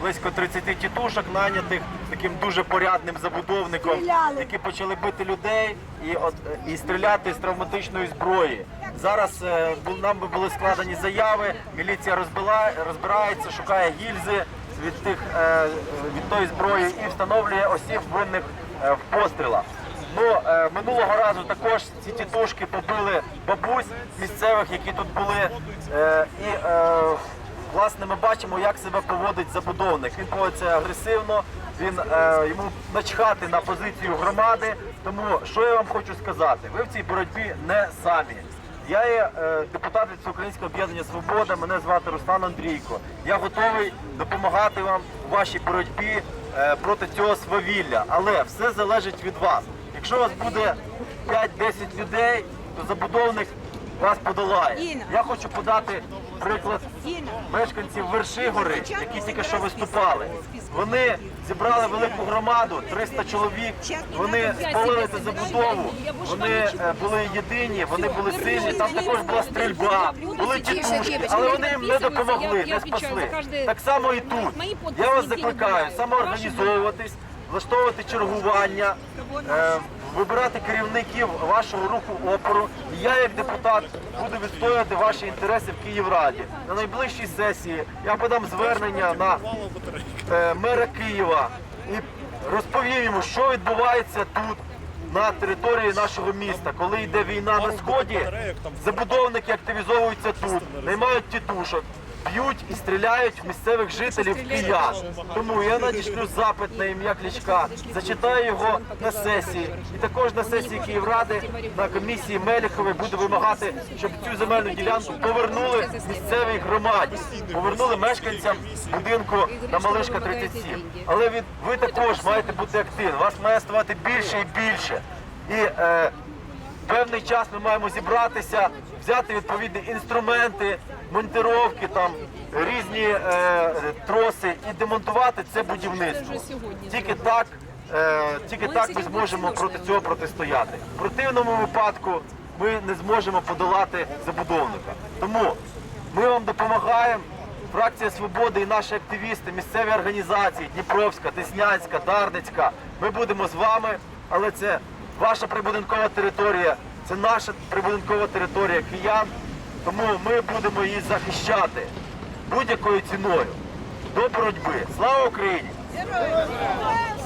близько 30 тітушок, нанятих таким дуже порядним забудовником, Стріляли. які почали бити людей і, от, і стріляти з травматичної зброї. Зараз е, нам були складені заяви, міліція розбила, розбирається, шукає гільзи від, тих, е, від тої зброї і встановлює осіб винних е, в пострілах. Ну, е, минулого разу також ці тітушки побили бабусь місцевих, які тут були. Е, і е, власне ми бачимо, як себе поводить забудовник. Він поводиться агресивно, він е, йому начхати на позицію громади. Тому що я вам хочу сказати? Ви в цій боротьбі не самі. Я є е, депутат від Всеукраїнського об'єднання Свобода. Мене звати Руслан Андрійко. Я готовий допомагати вам у вашій боротьбі е, проти цього свавілля. Але все залежить від вас. Якщо у вас буде 5-10 людей, то забудовник вас подолає. Я хочу подати приклад мешканців Вершигори, які тільки що виступали. Вони зібрали велику громаду, 300 чоловік. Вони спалили цю забудову. Вони е, були єдині, вони були сильні. Там також була стрільба, були тітушки, але вони їм не допомогли, не спасли. Так само і тут. Я вас закликаю самоорганізовуватись, влаштовувати чергування, е, вибирати керівників вашого руху опору. І я, як депутат, буду відстоювати ваші інтереси в Київраді. На найближчій сесії я подам звернення на е, мера Києва і розповім йому, що відбувається тут. На території нашого міста, коли йде війна на сході, забудовники активізовуються тут, наймають тітушок, б'ють і стріляють в місцевих жителів киян. Тому я надішлю запит на ім'я Кличка, зачитаю його на сесії. І також на сесії Київради на комісії Меліхової буду вимагати, щоб цю земельну ділянку повернули місцевій громаді, повернули мешканцям будинку на Малишка 37. Але від ви також маєте бути активні. Вас має ставати більше і більше. І е, певний час ми маємо зібратися, взяти відповідні інструменти, монтировки, там різні е, троси і демонтувати це будівництво. Тільки так, е, тільки так ми зможемо проти цього протистояти. В противному випадку ми не зможемо подолати забудовника. Тому ми вам допомагаємо. Фракція Свободи і наші активісти, місцеві організації, Дніпровська, Деснянська, Дарницька. Ми будемо з вами, але це ваша прибудинкова територія, це наша прибудинкова територія киян. Тому ми будемо її захищати будь-якою ціною до боротьби. Слава Україні! Героям!